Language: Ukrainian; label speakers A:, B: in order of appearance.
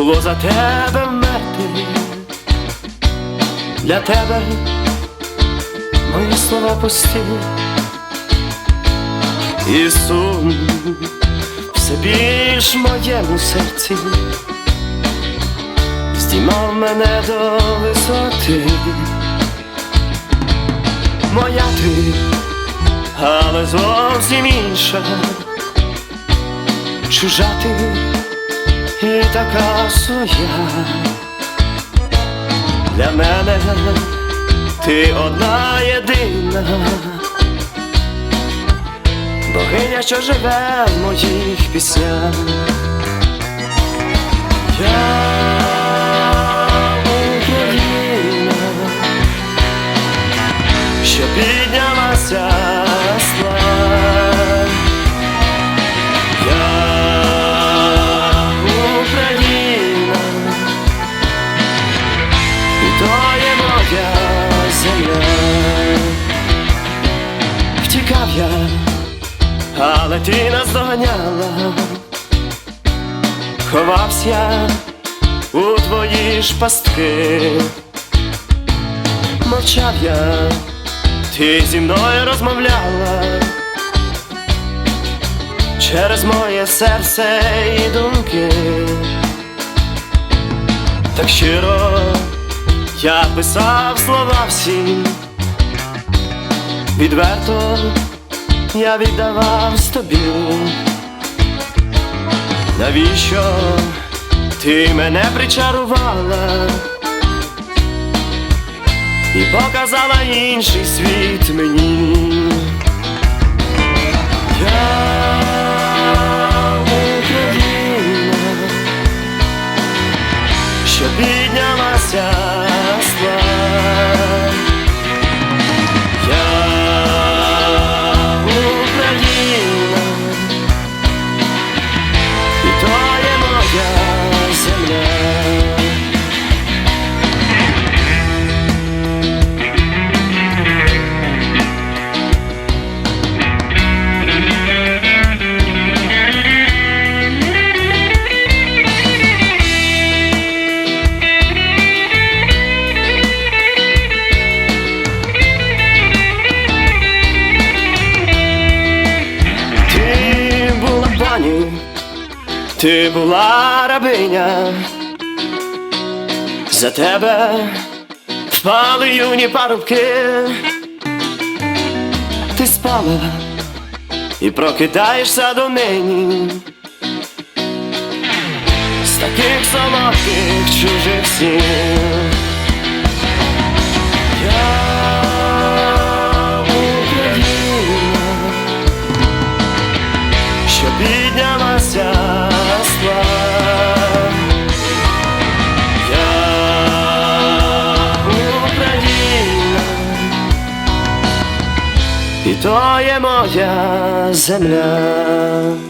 A: було за тебе вмерти, для тебе мої слова пусті, і сум все більш в моєму серці, здіймав мене до висоти, моя ти, але зовсім інша, чужа ти і така своя для мене ти одна єдина, богиня, що живе в моїх піснях. Я але ти наздоганяла, ховався у твої ж пастки, мовчав я, ти зі мною розмовляла. Через моє серце і думки. Так щиро я писав слова всі, відверто я віддавав тобі. Навіщо ти мене причарувала і показала інший світ мені? Я пані, ти була рабиня, за тебе впали юні парубки, ти спала і прокидаєшся до нині. З таких солодких чужих сіл. Піднялася з. Я Україна, і то є моя земля.